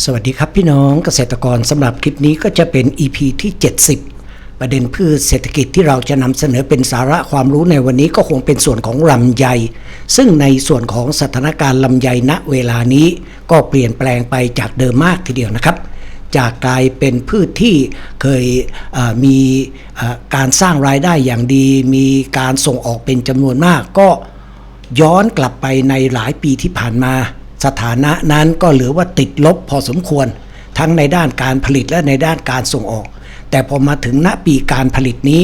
สวัสดีครับพี่น้องเกษตรกรสำหรับคลิปนี้ก็จะเป็น EP ที่ 70 ประเด็นพืชเศรษฐกิจที่เราจะนำเสนอเป็นสาระความรู้ในวันนี้ก็คงเป็นส่วนของลำไย ซึ่งในส่วนของสถานการณ์ลำไยณเวลานี้ ก็เปลี่ยนแปลงไปจากเดิมมากทีเดียวนะครับ จากกลายเป็นพืชที่เคยมีการสร้างรายได้อย่างดี มีการส่งออกเป็นจำนวนมาก ก็ย้อนกลับไปในหลายปีที่ผ่านมา สถานะนั้นก็เหลือว่าติดลบพอสมควร ทั้งในด้านการผลิตและในด้านการส่งออก แต่พอมาถึงณปีการผลิตนี้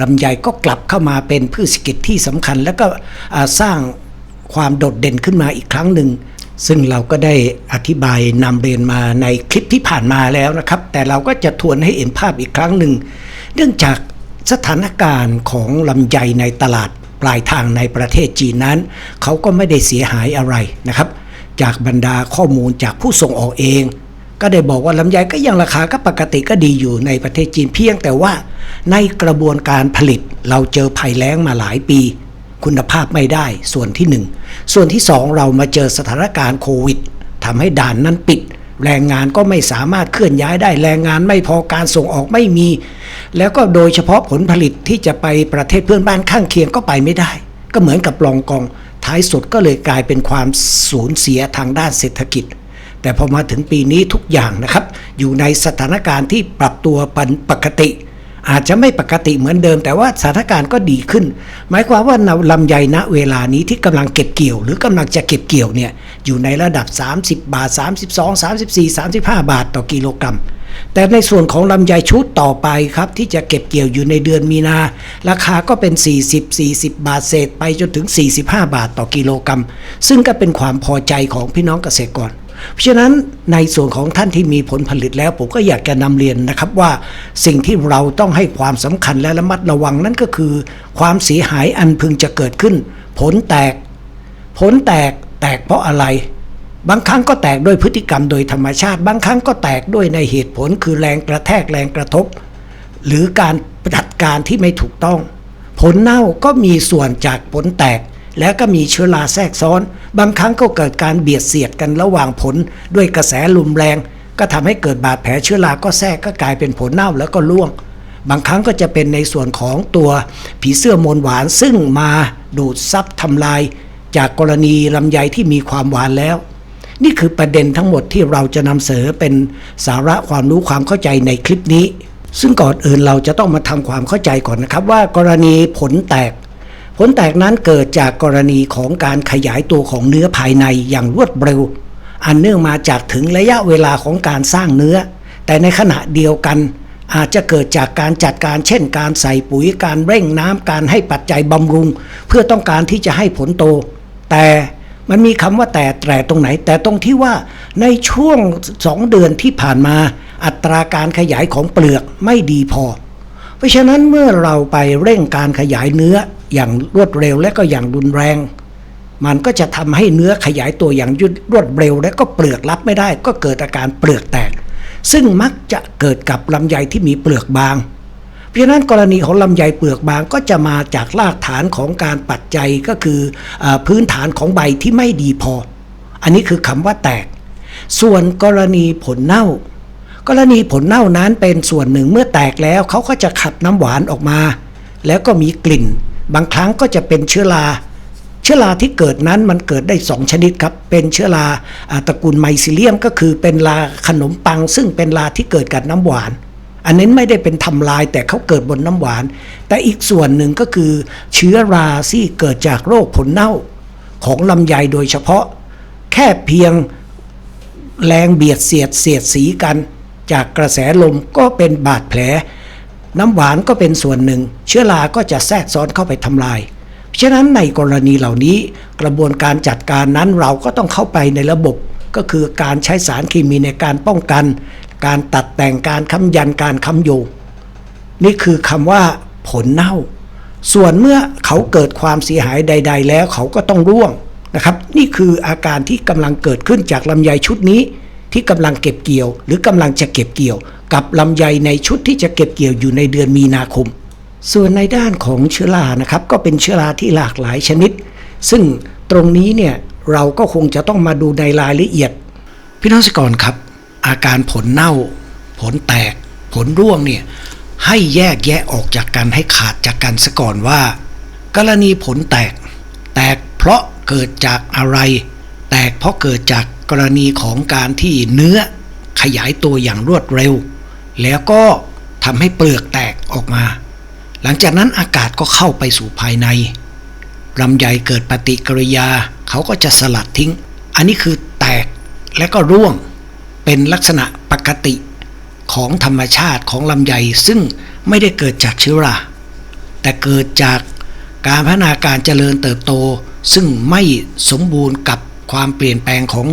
ลำไยก็กลับเข้ามาเป็นพืชเศรษฐกิจที่สำคัญ แล้วก็สร้างความโดดเด่นขึ้นมาอีกครั้งหนึ่ง ซึ่งเราก็ได้อธิบายนำเรียนมาในคลิปที่ผ่านมาแล้วนะครับ แต่เราก็จะทวนให้เห็นภาพอีกครั้งหนึ่ง เนื่องจากสถานการณ์ของลำไยในตลาดปลายทางในประเทศจีนนั้น เขาก็ไม่ได้เสียหายอะไรนะครับ จากบรรดาข้อมูลจากผู้ส่งออกเอง ก็ได้บอกว่าลำไยก็ยังราคาก็ปกติก็ดีอยู่ในประเทศจีนเพียงแต่ว่า ในกระบวนการผลิตเราเจอภัยแล้งมาหลายปี คุณภาพไม่ได้ส่วนที่หนึ่งส่วนที่สองเรามาเจอสถานการณ์โควิดทำให้ด่านนั้นปิด แรงงานก็ไม่สามารถเคลื่อนย้ายได้แรงงานไม่พอการส่งออกไม่มี แล้วก็โดยเฉพาะผลผลิตที่จะไปประเทศเพื่อนบ้านข้างเคียงก็ไปไม่ได้ ก็เหมือนกับลองกอง ท้ายสุดก็เลยกลายเป็นความสูญเสียทางด้านเศรษฐกิจ แต่พอมาถึงปีนี้ทุกอย่างนะครับ อยู่ในสถานการณ์ที่ปรับตัวเป็นปกติ อาจจะไม่ปกติเหมือนเดิม แต่ว่าสถานการณ์ก็ดีขึ้น หมายความว่าลำไยณเวลานี้ที่กำลังเก็บเกี่ยว หรือกำลังจะเก็บเกี่ยวเนี่ยอยู่ในระดับ 30 บาท 32 34 35 บาทต่อกิโลกรัม แต่ในส่วนของลำไยชุดต่อไปครับที่จะเก็บเกี่ยวอยู่ในเดือนมีนา ราคาก็เป็น 40 40 บาทเศษไปจนถึง 45 บาทต่อกิโลกรัม ซึ่งก็เป็นความพอใจของพี่น้องเกษตรกรเพราะฉะนั้นในส่วนของท่านที่มีผลผลิตแล้ว ผมก็อยากจะนำเรียนนะครับว่าสิ่งที่เราต้องให้ความสำคัญและระมัดระวังนั่นก็คือ ความเสียหายอันพึงจะเกิดขึ้น ผลแตก ผลแตกแตกเพราะอะไร บางครั้งก็แตกด้วยพฤติกรรมโดยธรรมชาติ บางครั้งก็แตกด้วยในเหตุผลคือแรงกระแทกแรงกระทบ หรือการจัดการที่ไม่ถูกต้อง ผลเน่าก็มีส่วนจากผลแตก แล้วก็มีเชื้อราแทรกซ้อน บางครั้งก็เกิดการเบียดเสียดกันระหว่างผล ด้วยกระแสลมแรง ก็ทำให้เกิดบาดแผลเชื้อราก็แทรกก็กลายเป็นผลเน่าแล้วก็ร่วง บางครั้งก็จะเป็นในส่วนของตัวผีเสื้อมนหวานซึ่งมาดูดซับทำลาย จากกรณีลำไยที่มีความหวานแล้ว นี่คือประเด็นทั้งหมดที่เราจะนำเสนอเป็นสาระความรู้ความเข้าใจในคลิปนี้ ซึ่งก่อนอื่นเราจะต้องมาทำความเข้าใจก่อนนะครับ ว่ากรณีผลแตก ผลแตกนั้นเกิดจากกรณีของการขยายตัวของเนื้อภายในอย่างรวดเร็ว อันเนื่องมาจากถึงระยะเวลาของการสร้างเนื้อ แต่ในขณะเดียวกันอาจจะเกิดจากการจัดการเช่นการใส่ปุ๋ยการเร่งน้ำการให้ปัจจัยบำรุง เพื่อต้องการที่จะให้ผลโต แต่ มันมีคำว่าแต่แต่ตรงไหน แต่ตรงที่ว่าในช่วงสองเดือนที่ผ่านมา อัตราการขยายของเปลือกไม่ดีพอ เพราะฉะนั้นเมื่อเราไปเร่งการขยายเนื้ออย่างรวดเร็วและก็อย่างรุนแรง มันก็จะทำให้เนื้อขยายตัวอย่างรวดเร็ว และก็เปลือกรับไม่ได้ ก็เกิดอาการเปลือกแตก ซึ่งมักจะเกิดกับลำไยที่มีเปลือกบาง ราะฉะนั้นกรณีของลำไยเปลือกบางก็จะมาจากรากฐานของการปัจจัยก็คืออพื้นฐานของใบที่ไม่ดีพอ อันนี้คือคำว่าแตก ส่วนกรณีผลเน่า กรณีผลเน่านั้นเป็นส่วนหนึ่งเมื่อแตกแล้วเขาก็จะขับน้ำหวานออกมา แล้วก็มีกลิ่น บางครั้งก็จะเป็นเชื้อราเชื้อราที่เกิดนั้นมันเกิดได้ 2 ชนิดครับ เป็นเชื้อราอตระกูลไมซิเลียมก็คือเป็นราขนมปัง ซึ่งเป็นราที่เกิดกับน้ำหวาน อันนี้ไม่ได้เป็นทำลายแต่เขาเกิดบนน้ำหวาน แต่อีกส่วนหนึ่งก็คือเชื้อราที่เกิดจากโรคผลเน่าของลำไยโดยเฉพาะ แค่เพียงแรงเบียดเสียดเสียดสีกันจากกระแสลมก็เป็นบาดแผล น้ำหวานก็เป็นส่วนหนึ่ง เชื้อราก็จะแทรกซ้อนเข้าไปทำลายฉะนั้นในกรณีเหล่านี้กระบวนการจัดการนั้นเราก็ต้องเข้าไปในระบบก็คือการใช้สารเคมีในการป้องกัน การตัดแต่งการค้ำยันการค้ำโยงนี่คือคำว่าผลเน่า ส่วนเมื่อเขาเกิดความเสียหายใด ๆ แล้วเขาก็ต้องร่วงนะครับ นี่คืออาการที่กำลังเกิดขึ้นจากลำไยชุดนี้ ที่กำลังเก็บเกี่ยว หรือกำลังจะเก็บเกี่ยว กับลำไยในชุดที่จะเก็บเกี่ยวอยู่ในเดือนมีนาคม ส่วนในด้านของเชื้อรานะครับ ก็เป็นเชื้อราที่หลากหลายชนิด ซึ่งตรงนี้เนี่ยเราก็คงจะต้องมาดูในรายละเอียดพี่น้องสกรครับ อาการผลเน่า ผลแตก ผลร่วงเนี่ยให้แยกแยะออกจากกันให้ขาดจากกันซะก่อนว่า กรณีผลแตก แตกเพราะเกิดจากอะไร แตกเพราะเกิดจากกรณีของการที่เนื้อขยายตัวอย่างรวดเร็ว แล้วก็ทำให้เปลือกแตกออกมา หลังจากนั้นอากาศก็เข้าไปสู่ภายในลำไยเกิดปฏิกิริยาเขาก็จะสลัดทิ้ง อันนี้คือแตกและก็ร่วง เป็นลักษณะปกติของธรรมชาติของลำไยซึ่งไม่ได้เกิดจากเชื้อรา แต่เกิดจากการพัฒนาการเจริญเติบโต ซึ่งไม่สมบูรณ์กับความเปลี่ยนแปลงของ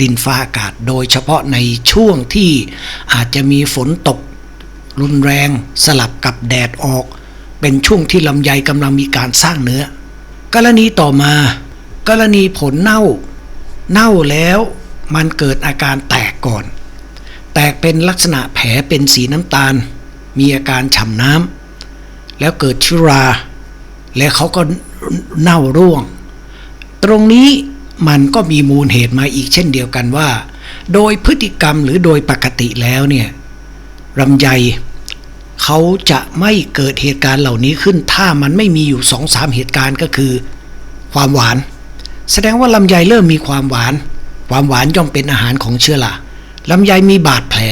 ดินฟ้าอากาศ โดยเฉพาะในช่วงที่อาจจะมีฝนตก รุนแรงสลับกับแดดออก เป็นช่วงที่ลำไยกำลังมีการสร้างเนื้อ กรณีต่อมา กรณีผลเน่า เน่าแล้ว มันเกิดอาการแตกก่อน แตกเป็นลักษณะแผลเป็นสีน้ำตาล มีอาการฉ่ำน้ำแล้วเกิดชื้อรา แล้วเขาก็เน่าร่วง ตรงนี้มันก็มีมูลเหตุมาอีกเช่นเดียวกันว่า โดยพฤติกรรมหรือโดยปกติแล้วเนี่ยลำไยเขาจะไม่เกิดเหตุการณ์เหล่านี้ขึ้น ถ้ามันไม่มีอยู่สองสามเหตุการณ์ก็คือ ความหวาน แสดงว่าลำไยเริ่มมีความหวาน ความหวานย่อมเป็นอาหารของเชื้อราลำไยมีบาดแผล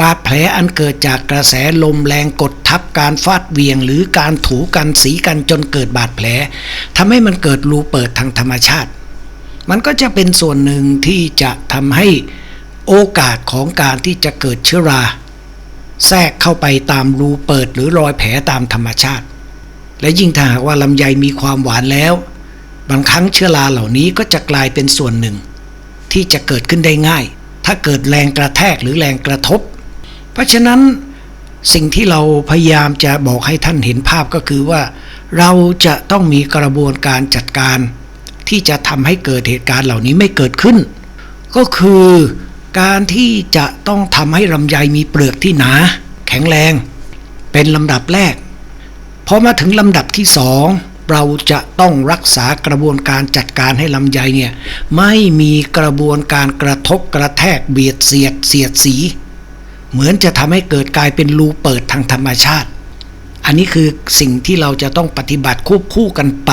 บาดแผลอันเกิดจากกระแสลมแรงกดทับการฟาดเวียง หรือการถูกันสีกันจนเกิดบาดแผลทำให้มันเกิดรูเปิดทางธรรมชาติ มันก็จะเป็นส่วนหนึ่งที่จะทำให้โอกาสของการที่จะเกิดเชื้อรา แทรกเข้าไปตามรูเปิดหรือรอยแผลตามธรรมชาติ และยิ่งถ้าหากว่าลำไยมีความหวานแล้ว บางครั้งเชื้อราเหล่านี้ก็จะกลายเป็นส่วนหนึ่ง ที่จะเกิดขึ้นได้ง่าย ถ้าเกิดแรงกระแทกหรือแรงกระทบ เพราะฉะนั้นสิ่งที่เราพยายามจะบอกให้ท่านเห็นภาพก็คือว่า เราจะต้องมีกระบวนการจัดการ ที่จะทำให้เกิดเหตุการณ์เหล่านี้ไม่เกิดขึ้น ก็คือการที่จะต้องทำให้ลำไยมีเปลือกที่หนา แข็งแรง เป็นลำดับแรกพอมาถึงลำดับที่สอง เราจะต้องรักษากระบวนการจัดการให้ลำไยเนี่ยไม่มีกระบวนการกระทบกระแทกเบียดเสียดเสียดสี เหมือนจะทำให้เกิดกลายเป็นรูเปิดทางธรรมชาติ อันนี้คือสิ่งที่เราจะต้องปฏิบัติควบคู่กันไป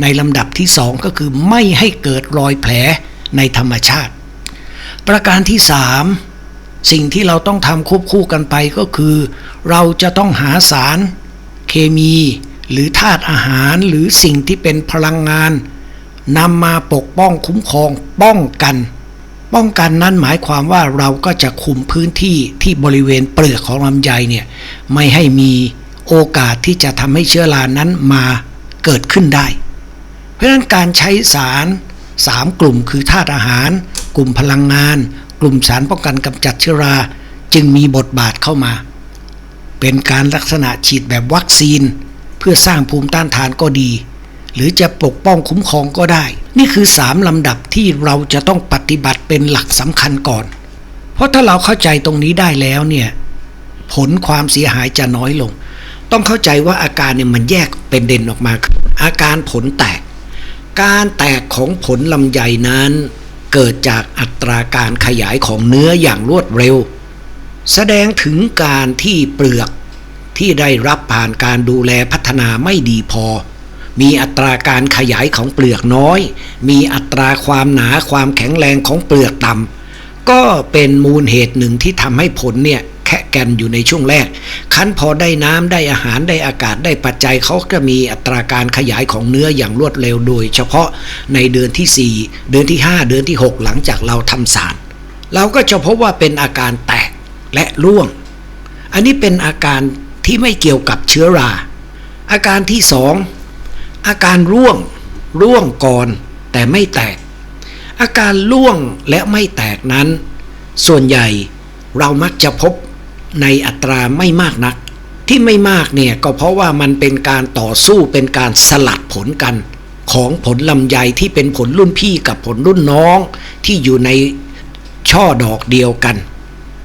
ในลำดับที่สองก็คือไม่ให้เกิดรอยแผลในธรรมชาติ ประการที่สามสิ่งที่เราต้องทำควบคู่กันไปก็คือ เราจะต้องหาสารเคมี หรือธาตุอาหารหรือสิ่งที่เป็นพลังงานนำมาปกป้องคุ้มครองป้องกัน ป้องกันนั้นหมายความว่าเราก็จะคุมพื้นที่ที่บริเวณเปลือกของลำไยเนี่ยไม่ให้มีโอกาสที่จะทำให้เชื้อรานั้นมาเกิดขึ้นได้ เพราะฉะนั้นการใช้สาร 3 กลุ่มคือธาตุอาหาร กลุ่มพลังงาน กลุ่มสารป้องกันกำจัดเชื้อราจึงมีบทบาทเข้ามา เป็นการลักษณะฉีดแบบวัคซีน เพื่อสร้างภูมิต้านทานก็ดี หรือจะปกป้องคุ้มครองก็ได้ นี่คือ3ลำดับที่เราจะต้องปฏิบัติเป็นหลักสำคัญก่อน เพราะถ้าเราเข้าใจตรงนี้ได้แล้วเนี่ยผลความเสียหายจะน้อยลง ต้องเข้าใจว่าอาการเนี่ยมันแยกเป็นเด่นออกมาออาการผลแตก การแตกของผลลำไยนั้นเกิดจากอัตราการขยายของเนื้ออย่างรวดเร็ว แสดงถึงการที่เปลือก ที่ได้รับผ่านการดูแลพัฒนาไม่ดีพอ มีอัตราการขยายของเปลือกน้อย มีอัตราความหนาความแข็งแรงของเปลือกต่ำก็เป็นมูลเหตุหนึ่งที่ทำให้ผลเนี่ยแค่แกนอยู่ในช่วงแรก คั้นพอได้น้ำได้อาหารได้อากาศได้ปัจจัยเขาก็มีอัตราการขยายของเนื้ออย่างรวดเร็วโดย เฉพาะในเดือนที่ 4 เดือนที่ 5 เดือนที่ 6 หลังจากเราทำสาร เราก็จะพบว่าเป็นอาการแตกและร่วง อันนี้เป็นอาการ ที่ไม่เกี่ยวกับเชื้อรา อาการที่สองอาการร่วง ร่วงก่อนแต่ไม่แตก อาการร่วงและไม่แตกนั้น ส่วนใหญ่เรามักจะพบในอัตราไม่มากนัก ที่ไม่มากเนี่ยก็เพราะว่ามันเป็นการต่อสู้เป็นการสลัดผลกัน ของผลลำไยที่เป็นผลรุ่นพี่กับผลรุ่นน้องที่อยู่ในช่อดอกเดียวกัน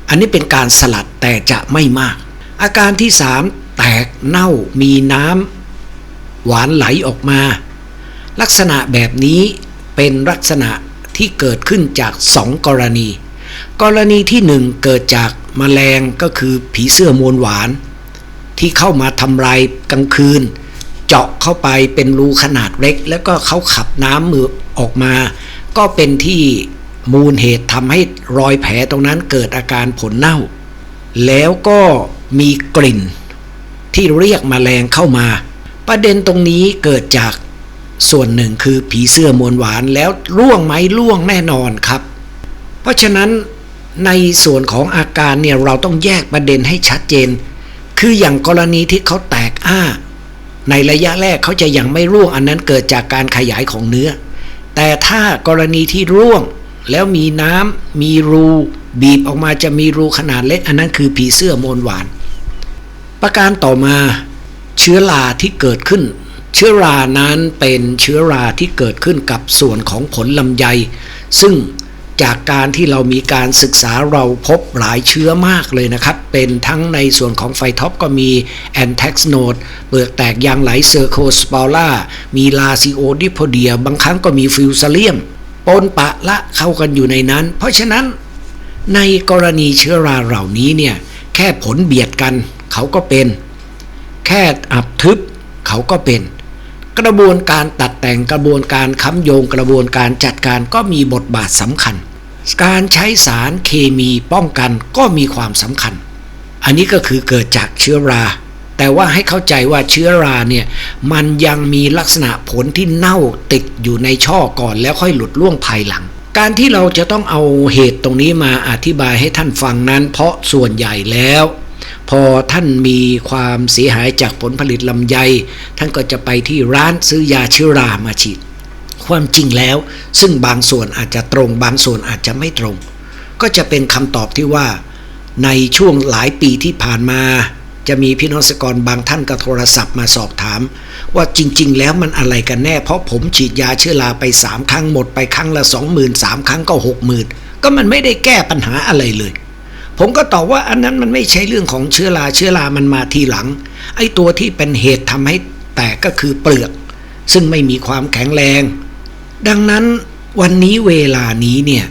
อันนี้เป็นการสลัดแต่จะไม่มาก อาการที่สามแตกเน่ามีน้ำหวานไหลออกมา ลักษณะแบบนี้เป็นลักษณะที่เกิดขึ้นจากสองกรณี กรณีที่หนึ่งเกิดจากแมลงก็คือผีเสื้อมวลหวาน ที่เข้ามาทำลายกลางคืน เจาะเข้าไปเป็นรูขนาดเล็ก แล้วก็เขาขับน้ำมือออกมา ก็เป็นที่มูลเหตุทำให้รอยแผลตรงนั้นเกิดอาการผลเน่า แล้วก็ มีกลิ่น ที่เรียกมแมลงเข้ามา ประเด็นตรงนี้เกิดจากส่วนหนึ่งคือผีเสื้อมวลหวานแล้วล่วงไหมล่วงแน่นอนครับ เพราะฉะนั้นในส่วนของอาการเนี่ยเราต้องแยกประเด็นให้ชัดเจน คืออย่างกรณีที่เขาแตกอ้า ในระยะแรกเขาจะยังไม่ร่วงอันนั้นเกิดจากการขยายของเนื้อ แต่ถ้ากรณีที่ร่วง แล้วมีน้ำมีรูบีบออกมาจะมีรูขนาดเล็ก อันนั้นคือผีเสื้อมวลหวาน ประการต่อมาเชื้อราที่เกิดขึ้น เชื้อรานั้นเป็นเชื้อราที่เกิดขึ้นกับส่วนของผลลำไย ซึ่งจากการที่เรามีการศึกษาเราพบหลายเชื้อมากเลยนะครับ เป็นทั้งในส่วนของไฟท็อปก็มีแอนแท็กโนดเปลือกแตกยางไหลเซอร์โคสปอล่ามีลาซิโอดิโพเดีย บางครั้งก็มีฟิวซาเลียม ปนปะละเข้ากันอยู่ในนั้น เพราะฉะนั้นในกรณีเชื้อราเหล่านี้เนี่ยแค่ผลเบียดกันเขาก็เป็น แค่อับทึบเขาก็เป็น กระบวนการตัดแต่งกระบวนการค้ำโยงกระบวนการจัดการก็มีบทบาทสำคัญ การใช้สารเคมีป้องกันก็มีความสำคัญ อันนี้ก็คือเกิดจากเชื้อรา แต่ว่าให้เข้าใจว่าเชื้อราเนี่ยมันยังมีลักษณะผลที่เน่าติดอยู่ในช่อก่อนแล้วค่อยหลุดล่วงภายหลัง การที่เราจะต้องเอาเหตุตรงนี้มาอธิบายให้ท่านฟังนั้น เพราะส่วนใหญ่แล้ว พอท่านมีความเสียหายจากผลผลิตลำไย ท่านก็จะไปที่ร้านซื้อยาเชื้อรามาฉีด ความจริงแล้ว ซึ่งบางส่วนอาจจะตรง บางส่วนอาจจะไม่ตรง ก็จะเป็นคำตอบที่ว่า ในช่วงหลายปีที่ผ่านมา จะมีพี่น้องสกรบางท่านก็โทรศัพท์มาสอบถาม ว่าจริง ๆ แล้วมันอะไรกันแน่ เพราะผมฉีดยาเชื้อราไป 3 ครั้งหมดไปครั้งละ 20,000 3 ครั้งก็ 60,000 ก็มันไม่ได้แก้ปัญหาอะไรเลย ผมก็ตอบว่าอันนั้นมันไม่ใช่เรื่องของเชื้อราเชื้อรามันมาทีหลัง ไอ้ตัวที่เป็นเหตุทำให้แตกก็คือเปลือก ซึ่งไม่มีความแข็งแรง ดังนั้นวันนี้เวลานี้เนี่ย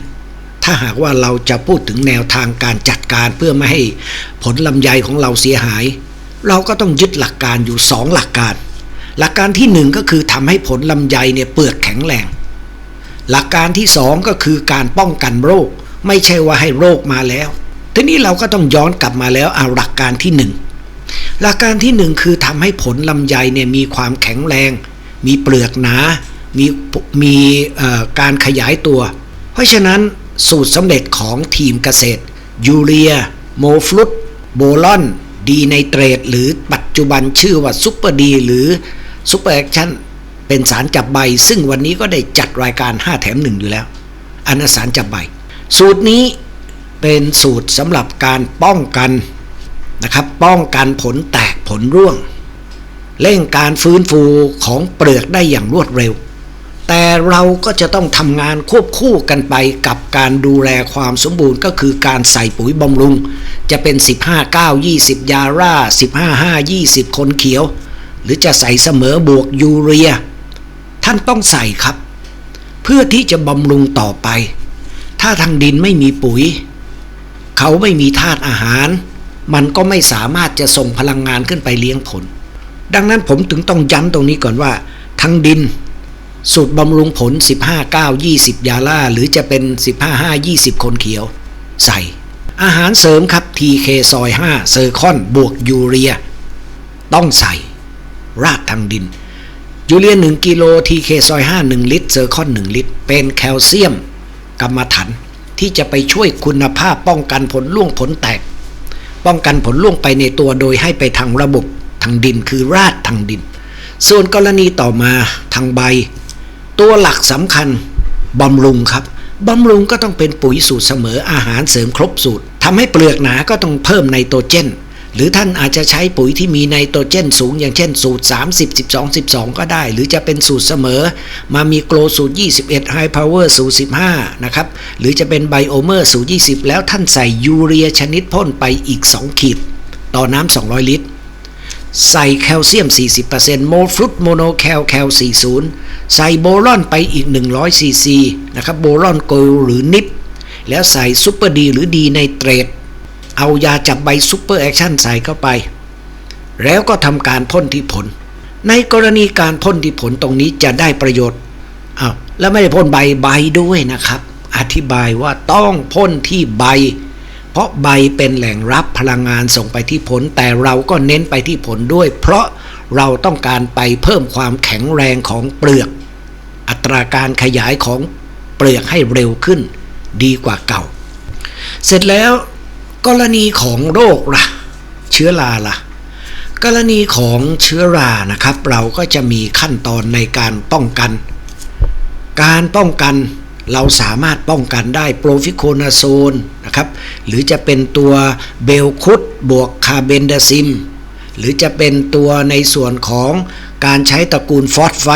ถ้าหากว่าเราจะพูดถึงแนวทางการจัดการเพื่อไม่ให้ผลลำไยของเราเสียหาย เราก็ต้องยึดหลักการอยู่สองหลักการ หลักการที่หนึ่งก็คือทำให้ผลลำไยเนี่ยเปลือกแข็งแรง หลักการที่สองก็คือการป้องกันโรค ไม่ใช่ว่าให้โรคมาแล้ว ทีนี้เราก็ต้องย้อนกลับมาแล้วเอาหลักการที่หนึ่งหลักการที่หนึ่งคือทำให้ผลลำไยเนี่ยมีความแข็งแรง มีเปลือกหนา มีมีการขยายตัว เพราะฉะนั้น สูตรสำเร็จของทีมเกษตร ยูเรีย โมฟลุตโบลอน ดีไนเตรต หรือปัจจุบันชื่อว่าซุปเปอร์ดีหรือซุปเปอร์แอคชั่นเป็นสารจับใบ ซึ่งวันนี้ก็ได้จัดรายการ 5 แถม 1 อยู่แล้ว อันนสารจับใบ สูตรนี้เป็นสูตรสำหรับการป้องกันนะครับ ป้องกันผลแตกผลร่วง เร่งการฟื้นฟูของเปลือกได้อย่างรวดเร็ว แต่เราก็จะต้องทำงานควบคู่กันไปกับการดูแลความสมบูรณ์ก็คือการใส่ปุ๋ยบำรุง จะเป็น 15 9 20 ยาร่า 15 5 20 คนเขียว หรือจะใส่เสมอบวกยูเรีย ท่านต้องใส่ครับ เพื่อที่จะบำรุงต่อไป ถ้าทางดินไม่มีปุ๋ย เขาไม่มีธาตุอาหาร มันก็ไม่สามารถจะส่งพลังงานขึ้นไปเลี้ยงผล ดังนั้นผมถึงต้องย้ำตรงนี้ก่อนว่าทั้งดิน สูตรบำรุงผล 15 9 20 ยาล่า หรือจะเป็น 15 5 20 คนเขียว ใส่ อาหารเสริมครับ TK ซอย 5 เซอร์คอนบวกยูเรีย ต้องใส่ ราดทางดิน ยูเรีย 1 กิโล TK ซอย 5 1 ลิตร เซอร์คอน 1 ลิตร เป็นแคลเซียม กรรมฐานที่จะไปช่วยคุณภาพป้องกันผลล่วงผลแตก ป้องกันผลล่วงไปในตัวโดยให้ไปทางระบบทางดินคือราดทางดิน ส่วนกรณีต่อมาทางใบ ตัวหลักสำคัญบำรุงครับบำรุงก็ต้องเป็นปุ๋ยสูตรเสมออาหารเสริมครบสูตรทำให้เปลือกหนาก็ต้องเพิ่มไนโตรเจน หรือท่านอาจจะใช้ปุ๋ยที่มีไนโตรเจนสูง อย่างเช่นสูตร 30 12 12 ก็ได้ หรือจะเป็นสูตรเสมอ มามีโกลสูตร 21 High Power สูตร 15 นะครับ หรือจะเป็นไบโอเมอร์สูตร 20 แล้วท่านใส่ยูเรียชนิดพ่นไปอีก 2 ขีด ต่อน้ำ 200 ลิตร ใส่แคลเซียม 40%โมฟรุตโมโนแคลแคล 40 ใส่โบรอนไปอีก 100 ซีซีนะครับโบรอนโกลหรือนิปแล้วใส่ซูเปอร์ดีหรือดีในเตรด เอายาจับใบซูเปอร์แอคชั่นใส่เข้าไป แล้วก็ทำการพ่นที่ผล ในกรณีการพ่นที่ผลตรงนี้จะได้ประโยชน์อ้าวแล้วไม่ได้พ่นใบใบด้วยนะครับ อธิบายว่าต้องพ่นที่ใบ เพราะใบเป็นแหล่งรับพลังงานส่งไปที่ผล แต่เราก็เน้นไปที่ผลด้วย เพราะเราต้องการไปเพิ่มความแข็งแรงของเปลือก อัตราการขยายของเปลือกให้เร็วขึ้น ดีกว่าเก่า เสร็จแล้วกรณีของโรคล่ะ เชื้อราล่ะ กรณีของเชื้อรานะครับ เราก็จะมีขั้นตอนในการป้องกัน การป้องกัน เราสามารถป้องกันได้โปรฟิโคนาโซนนะครับหรือจะเป็นตัวเบลคุดบวกคาเบนดาซิม หรือจะเป็นตัวในส่วนของการใช้ตระกูลฟอสไฟ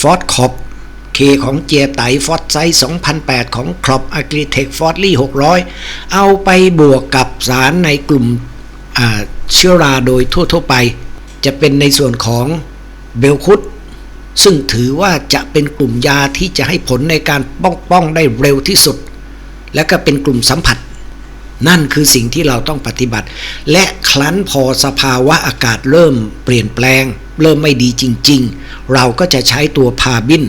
ฟอสคอบเคของเจียไตฟอสไซ2008 ของครอปอะกริเทคฟอสลี่600 เอาไปบวกกับสารในกลุ่มเชื้อราโดยทั่วๆไป จะเป็นในส่วนของเบลคุด ซึ่งถือว่าจะเป็นกลุ่มยาที่จะให้ผลในการป้องป้องได้เร็วที่สุด และก็เป็นกลุ่มสัมผัส นั่นคือสิ่งที่เราต้องปฏิบัติ และครั้นพอสภาวะอากาศเริ่มเปลี่ยนแปลง เริ่มไม่ดีจริง ๆ เราก็จะใช้ตัวพาบิน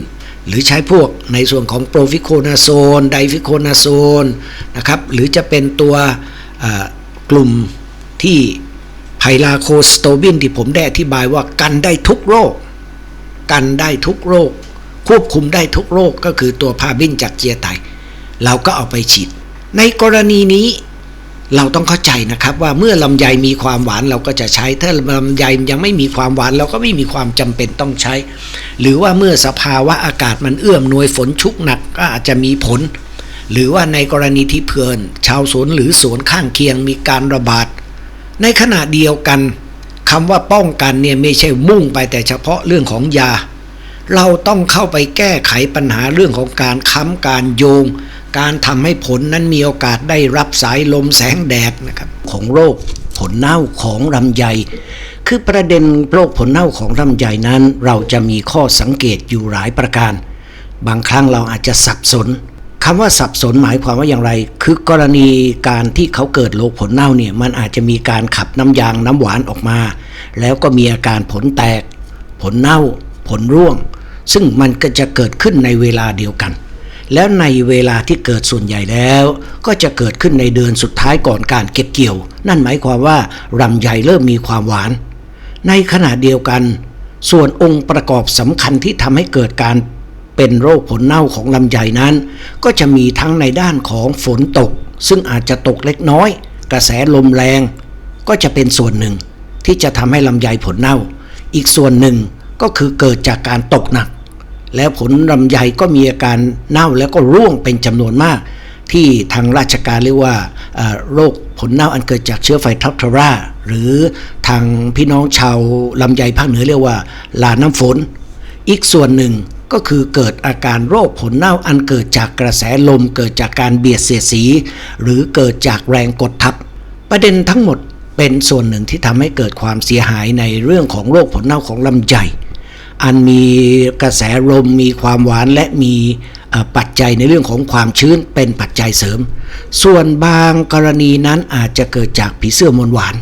หรือใช้พวกในส่วนของโปรฟิโคนาโซน ไดฟิโคนาโซนนะครับหรือจะเป็นตัวกลุ่มที่ไพลาโคสโตบินที่ผมได้อธิบายว่ากันได้ทุกโรค กันได้ทุกโรค ควบคุมได้ทุกโรคก็คือตัวพาบินจากเจียไตเราก็เอาไปฉีด ในกรณีนี้เราต้องเข้าใจนะครับว่าเมื่อลำไยมีความหวานเราก็จะใช้ ถ้าลำไยยังไม่มีความหวานเราก็ไม่มีความจำเป็นต้องใช้ หรือว่าเมื่อสภาวะอากาศมันเอื้อมหน่วยฝนชุกหนักก็อาจจะมีผล หรือว่าในกรณีที่เพื่อน ชาวสวนหรือสวนข้างเคียงมีการระบาด ในขณะเดียวกัน คำว่าป้องกันเนี่ยไม่ใช่มุ่งไปแต่เฉพาะเรื่องของยา เราต้องเข้าไปแก้ไขปัญหาเรื่องของการค้ำการโยง การทำให้ผลนั้นมีโอกาสได้รับสายลมแสงแดดนะครับของโรคผลเน่าของลำไย คือประเด็นโรคผลเน่าของลำไยนั้น เราจะมีข้อสังเกตอยู่หลายประการ บางครั้งเราอาจจะสับสน คำว่าสับสนหมายความว่าอย่างไร คือกรณีการที่เขาเกิดโรคผลเน่าเนี่ยมันอาจจะมีการขับน้ำยางน้ำหวานออกมา แล้วก็มีอาการผลแตก ผลเน่า ผลร่วง ซึ่งมันก็จะเกิดขึ้นในเวลาเดียวกัน แล้วในเวลาที่เกิดส่วนใหญ่แล้ว ก็จะเกิดขึ้นในเดือนสุดท้ายก่อนการเก็บเกี่ยว นั่นหมายความว่าลำไยเริ่มมีความหวาน ในขณะเดียวกัน ส่วนองค์ประกอบสำคัญที่ทำให้เกิดการ เป็นโรคผลเน่าของลำไยนั้น ก็จะมีทั้งในด้านของฝนตก ซึ่งอาจจะตกเล็กน้อย กระแสลมแรง ก็จะเป็นส่วนหนึ่ง ที่จะทำให้ลำไยผลเน่า อีกส่วนหนึ่งก็คือเกิดจากการตกหนัก แล้วผลลำไยก็มีอาการเน่าแล้วก็ร่วงเป็นจำนวนมาก ที่ทางราชการเรียกว่าโรคผลเน่าอันเกิดจากเชื้อไฟท็อปทาราหรือทางพี่น้องชาวลำไยภาคเหนือเรียกว่าลาน้ำฝน อีกส่วนหนึ่ง ก็คือเกิดอาการโรคผลเน่าอันเกิดจากกระแสลม เกิดจากการเบียดเสียดสี หรือเกิดจากแรงกดทับ ประเด็นทั้งหมดเป็นส่วนหนึ่งที่ทำให้เกิดความเสียหายในเรื่องของโรคผลเน่าของลำไยอันมีกระแสลมมีความหวานและมีปัจจัยในเรื่องของความชื้นเป็นปัจจัยเสริม ส่วนบางกรณีนั้นอาจจะเกิดจากผีเสื้อมวลหวาน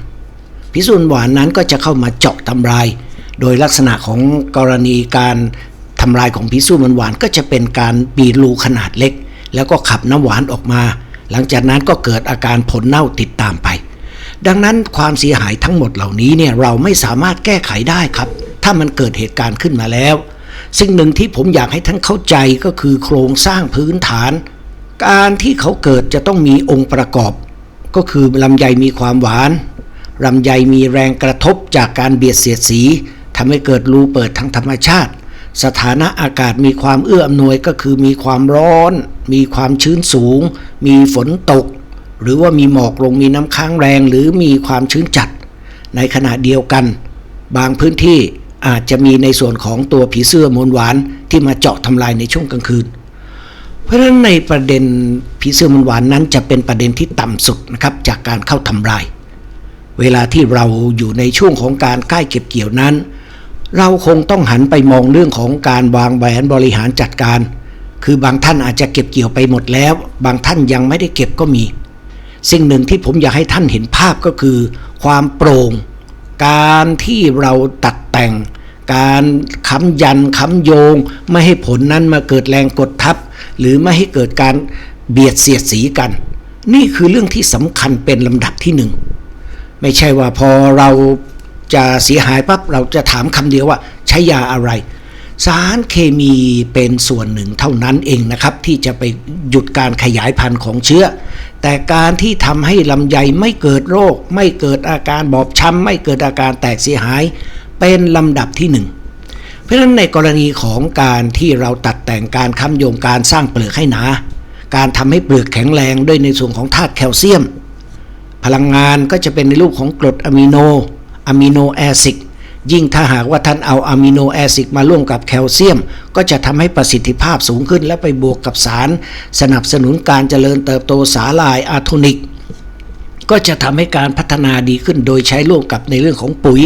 ผีเสื้อมหวานนั้นก็จะเข้ามาเจาะทำลาย โดยลักษณะของกรณีการ ทำลายของผีสื้มวลหวานก็จะเป็นการปีรูขนาดเล็ก แล้วก็ขับน้ำหวานออกมา หลังจากนั้นก็เกิดอาการผลเน่าติดตามไป ดังนั้นความเสียหายทั้งหมดเหล่านี้เนี่ยเราไม่สามารถแก้ไขได้ครับ ถ้ามันเกิดเหตุการณ์ขึ้นมาแล้ว สิ่งหนึ่งที่ผมอยากให้ท่านเข้าใจก็คือโครงสร้างพื้นฐาน การที่เขาเกิดจะต้องมีองค์ประกอบ ก็คือลำไยมีความหวานลำไยมีแรงกระทบจากการเบียดเสียดสีทำให้เกิดรูเปิดทางธรรมชาติ สถานะอากาศมีความเอื้ออำนวยก็คือมีความร้อน มีความชื้นสูง มีฝนตก หรือว่ามีหมอกลงมีน้ำค้างแรงหรือมีความชื้นจัด ในขณะเดียวกัน บางพื้นที่อาจจะมีในส่วนของตัวผีเสื้อมวลหวานที่มาเจาะทำลายในช่วงกลางคืน เพราะฉะนั้นในประเด็นผีเสื้อมวลหวานนั้นจะเป็นประเด็นที่ต่ำสุดนะครับจากการเข้าทำลาย เวลาที่เราอยู่ในช่วงของการใกล้เก็บเกี่ยวนั้น เราคงต้องหันไปมองเรื่องของการวางแผนบริหารจัดการ คือบางท่านอาจจะเก็บเกี่ยวไปหมดแล้ว บางท่านยังไม่ได้เก็บก็มี สิ่งหนึ่งที่ผมอยากให้ท่านเห็นภาพก็คือ ความโปร่ง การที่เราตัดแต่ง การค้ำยันค้ำโยง ไม่ให้ผลนั้นมาเกิดแรงกดทับ หรือไม่ให้เกิดการเบียดเสียดสีกัน นี่คือเรื่องที่สำคัญเป็นลำดับที่หนึ่งไม่ใช่ว่าพอเรา จะเสียหายปั๊บเราจะถามคำเดียวว่าใช้ยาอะไร สารเคมีเป็นส่วนหนึ่งเท่านั้นเองนะครับ ที่จะไปหยุดการขยายพันธุ์ของเชื้อ แต่การที่ทำให้ลำไยไม่เกิดโรค ไม่เกิดอาการบอบช้ำไม่เกิดอาการแตกเสียหาย เป็นลำดับที่หนึ่งเพราะฉะนั้นในกรณีของการที่เราตัดแต่งการค้ำโยงการสร้างเปลือกให้หนา การทำให้เปลือกแข็งแรงด้วยในส่วนของธาตุแคลเซียม พลังงานก็จะเป็นในรูปของกรดอะมิโน อะมิโนแอซิดยิ่งถ้าหากว่าท่านเอาอะมิโนแอซิดมาร่วมกับแคลเซียม ก็จะทำให้ประสิทธิภาพสูงขึ้น และไปบวกกับสาร สนับสนุนการเจริญเติบโตสาลายอะโทนิก ก็จะทำให้การพัฒนาดีขึ้นโดยใช้ร่วมกับในเรื่องของปุ๋ย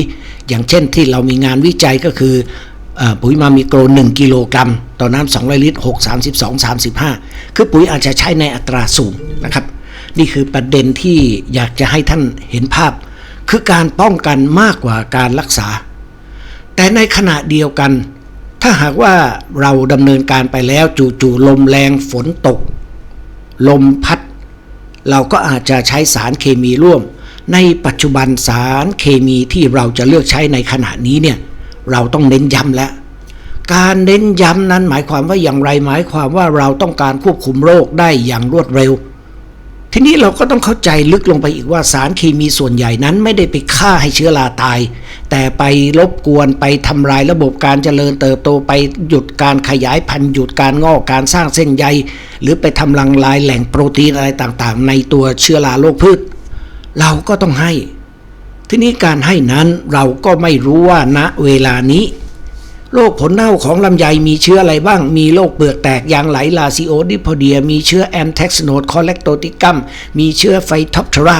อย่างเช่นที่เรามีงานวิจัยก็คือออปุ๋ยมามิโกร 1 กิโลกรัม ต่อน้ำ200 ลิตร 6 32 35 คือปุ๋ยอาจจะใช้ในอัตราสูงนะครับ นี่คือประเด็นที่อยากจะให้ท่านเห็นภาพ คือการป้องกันมากกว่าการรักษา แต่ในขณะเดียวกัน ถ้าหากว่าเราดำเนินการไปแล้วจู่ๆลมแรงฝนตก ลมพัด เราก็อาจจะใช้สารเคมีร่วม ในปัจจุบันสารเคมีที่เราจะเลือกใช้ในขณะนี้เนี่ยเราต้องเน้นย้ำแล้วการเน้นย้ำนั้นหมายความว่าอย่างไรหมายความว่าเราต้องการควบคุมโรคได้อย่างรวดเร็ว ทีนี้เราก็ต้องเข้าใจลึกลงไปอีกว่าสารเคมีส่วนใหญ่นั้นไม่ได้ไปฆ่าให้เชื้อราตาย แต่ไปรบกวนไปทำลายระบบการเจริญเติบโตไปหยุดการขยายพันธุ์หยุดการงอกการสร้างเส้นใย หรือไปทำลังลายแหล่งโปรตีนอะไรต่างๆ ในตัวเชื้อราโรคพืช เราก็ต้องให้ ทีนี้การให้นั้นเราก็ไม่รู้ว่าณเวลานี้ โรคผลเน่าของลำไยมีเชื้ออะไรบ้าง มีโรคเปลือกแตกยางไหลลาซิโอดิพเดีย มีเชื้อแอนแท็กซ์โนดคอเลกโตติกัม มีเชื้อไฟท็อปทรา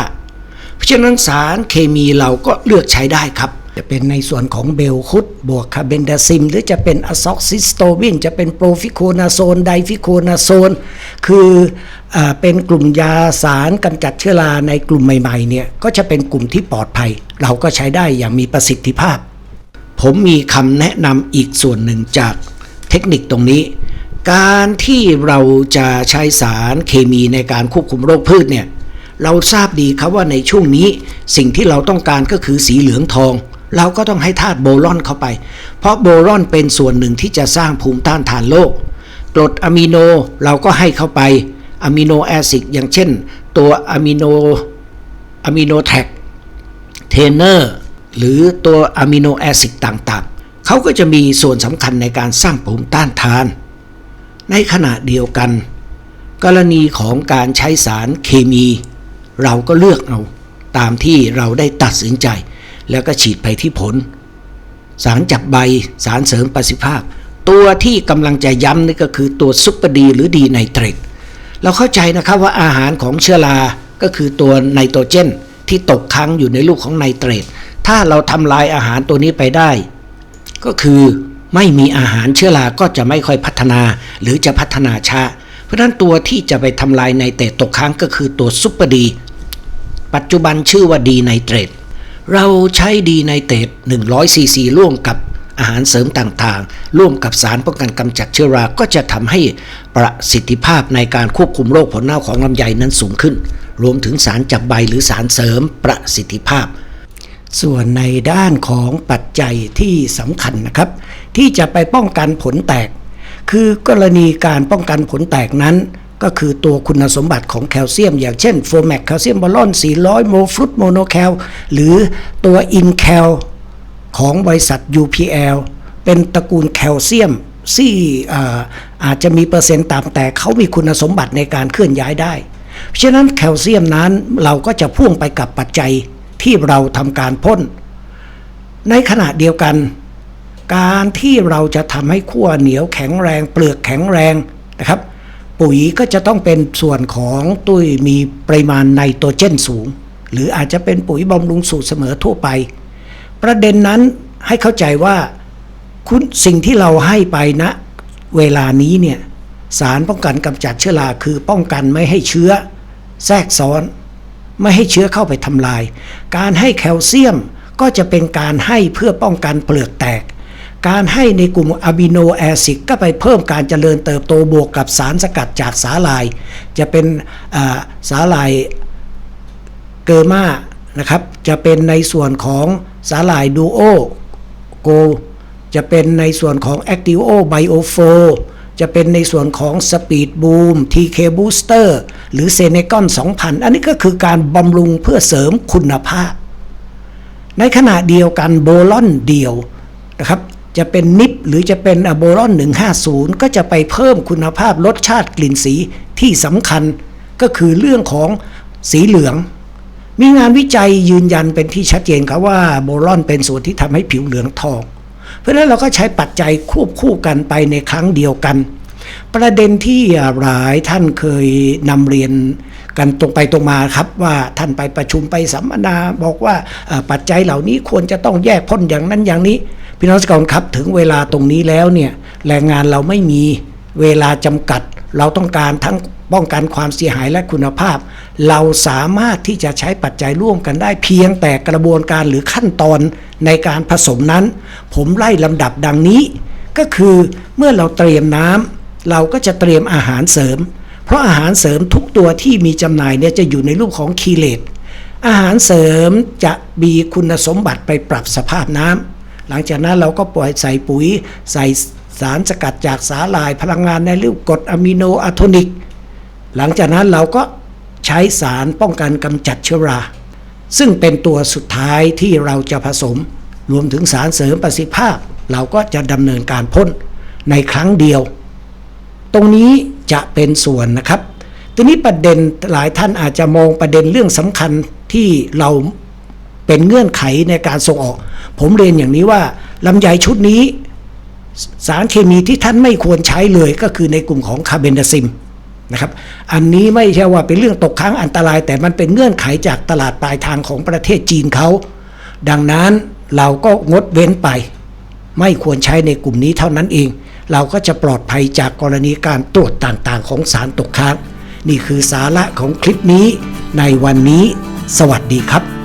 เพราะฉะนั้นสารเคมีเราก็เลือกใช้ได้ครับ จะเป็นในส่วนของเบลคุดบวกคาเบนดาซิม หรือจะเป็นอะซอกซิสโตวิน จะเป็นโปรฟิโคนาโซน ไดฟิโคนาโซน คืออเป็นกลุ่มยาสารกำจัดเชื้อราในกลุ่มใหม่ๆเนี่ยก็จะเป็นกลุ่มที่ปลอดภัย เราก็ใช้ได้อย่างมีประสิทธิภาพ ผมมีคำแนะนำอีกส่วนหนึ่งจากเทคนิคตรงนี้ การที่เราจะใช้สารเคมีในการควบคุมโรคพืชเนี่ยเราทราบดีครับว่าในช่วงนี้สิ่งที่เราต้องการก็คือสีเหลืองทอง เราก็ต้องให้ธาตุโบรอนเข้าไป เพราะโบรอนเป็นส่วนหนึ่งที่จะสร้างภูมิต้านทานโรคกรดอะมิโนเราก็ให้เข้าไปอะมิโนแอซิดอย่างเช่น ตัวอะมิโนอะมิโนแท็กเทนเนอร์ หรือตัวอะมิโนแอซิดต่างๆ เขาก็จะมีส่วนสำคัญในการสร้างภูมิต้านทาน ในขณะเดียวกัน กรณีของการใช้สารเคมี เราก็เลือกเอาตามที่เราได้ตัดสินใจ แล้วก็ฉีดไปที่ผล สารจับใบสารเสริมประสิทธิภาพ ตัวที่กำลังจะย้ำนี่ก็คือตัวซุปเปอร์ดีหรือดีไนเตรตเราเข้าใจนะครับว่าอาหารของเชื้อราก็คือตัวไนโตรเจนที่ตกค้างอยู่ในลูกของไนเตรต ถ้าเราทำลายอาหารตัวนี้ไปได้ ก็คือไม่มีอาหารเชื้อราก็จะไม่ค่อยพัฒนา หรือจะพัฒนาช้าเพราะนั้นตัวที่จะไปทำลายไนเตรตตกค้างก็คือตัวซุปเปอร์ดี ปัจจุบันชื่อว่าดีไนเตรตเราใช้ดีไนเตรต100ซีซีร่วมกับอาหารเสริมต่างๆ ร่วมกับสารป้องกันกำจัดเชื้อราก็จะทำให้ประสิทธิภาพในการควบคุมโรคผลเน่าของลำไยนั้นสูงขึ้น รวมถึงสารจับใบหรือสารเสริมประสิทธิภาพ ส่วนในด้านของปัจจัยที่สำคัญนะครับ ที่จะไปป้องกันผลแตก คือกรณีการป้องกันผลแตกนั้น ก็คือตัวคุณสมบัติของแคลเซียม อย่างเช่นโฟแมกแคลเซียมบอลอน 400 โมฟรุตโมโนแคลหรือตัวอินแคลของบริษัท UPL เป็นตระกูลแคลเซียมที่อ่าอาจจะมีเปอร์เซ็นต์ต่ำแต่เขามีคุณสมบัติในการเคลื่อนย้ายได้ ฉะนั้นแคลเซียมนั้นเราก็จะพ่วงไปกับปัจจัย ที่เราทำการพ่น ในขณะเดียวกัน การที่เราจะทำให้ขั้วเหนียวแข็งแรง เปลือกแข็งแรงนะครับ ปุ๋ยก็จะต้องเป็นส่วนของตุ้ยมีปริมาณไนโตรเจนสูง หรืออาจจะเป็นปุ๋ยบำรุงสูตรเสมอทั่วไป ประเด็นนั้นให้เข้าใจว่าคุณสิ่งที่เราให้ไปณเวลานี้เนี่ยสารป้องกันกำจัดเชื้อราคือป้องกันไม่ให้เชื้อ แทรกซ้อน ไม่ให้เชื้อเข้าไปทำลาย การให้แคลเซียมก็จะเป็นการให้เพื่อป้องกันเปลือกแตก การให้ในกลุ่มอะมิโนแอซิดก็ไปเพิ่มการเจริญเติบโตบวกกับสารสกัดจากสาหร่าย จะเป็นสาหร่ายเกอร์มานะครับ จะเป็นในส่วนของสาหร่ายดูโอโก จะเป็นในส่วนของ a c t i v o Bio 4 จะเป็นในส่วนของ Speed Boom TK Booster หรือ s e n e g o n 2000 อันนี้ก็คือการบำรุงเพื่อเสริมคุณภาพ ในขณะเดียวกันโบลอนเดียวนะครับจะเป็นนิปหรือจะเป็นอโบลอน 150 ก็จะไปเพิ่มคุณภาพรสชาติกลิ่นสีที่สำคัญก็คือเรื่องของสีเหลือง มีงานวิจัยยืนยันเป็นที่ชัดเจนครับว่าโบลอนเป็นส่วนที่ทำให้ผิวเหลืองทอง เพราะฉะนั้นเราก็ใช้ปัจจัยควบคู่กันไปในครั้งเดียวกัน ประเด็นที่หลายท่านเคยนำเรียนกันตรงไปตรงมาครับว่าท่านไปประชุมไปสัมมนาบอกว่าปัจจัยเหล่านี้ควรจะต้องแยกพ้นอย่างนั้นอย่างนี้พี่น้องสกรครับถึงเวลาตรงนี้แล้วเนี่ยแรงงานเราไม่มีเวลาจำกัด เราต้องการทั้ง ป้องกันความเสียหายและคุณภาพ เราสามารถที่จะใช้ปัจจัยร่วมกันได้เพียงแต่กระบวนการหรือขั้นตอนในการผสมนั้น ผมไล่ลำดับดังนี้ ก็คือเมื่อเราเตรียมน้ำเราก็จะเตรียมอาหารเสริม เพราะอาหารเสริมทุกตัวที่มีจำหน่ายเนี่ยจะอยู่ในรูปของคีเลตอาหารเสริมจะมีคุณสมบัติไปปรับสภาพน้ำหลังจากนั้นเราก็ปล่อยใส่ปุ๋ยใส่สารสกัดจากสาหร่ายพลังงานในรูปกรดอะมิโนอะโทนิก หลังจากนั้นเราก็ใช้สารป้องกันกำจัดเชื้อรา ซึ่งเป็นตัวสุดท้ายที่เราจะผสม รวมถึงสารเสริมประสิทธิภาพ เราก็จะดำเนินการพ่นในครั้งเดียว ตรงนี้จะเป็นส่วนนะครับ ทีนี้ประเด็นหลายท่านอาจจะมองประเด็นเรื่องสำคัญที่เราเป็นเงื่อนไขในการส่งออก ผมเรียนอย่างนี้ว่าลำไยชุดนี้ สารเคมีที่ท่านไม่ควรใช้เลยก็คือในกลุ่มของคาร์เบนดาซิม นะครับ อันนี้ไม่ใช่ว่าเป็นเรื่องตกค้างอันตราย แต่มันเป็นเงื่อนไขจากตลาดปลายทางของประเทศจีนเขา ดังนั้นเราก็งดเว้นไป ไม่ควรใช้ในกลุ่มนี้เท่านั้นเอง เราก็จะปลอดภัยจากกรณีการตรวจต่างๆ ของสารตกค้าง นี่คือสาระของคลิปนี้ในวันนี้ สวัสดีครับ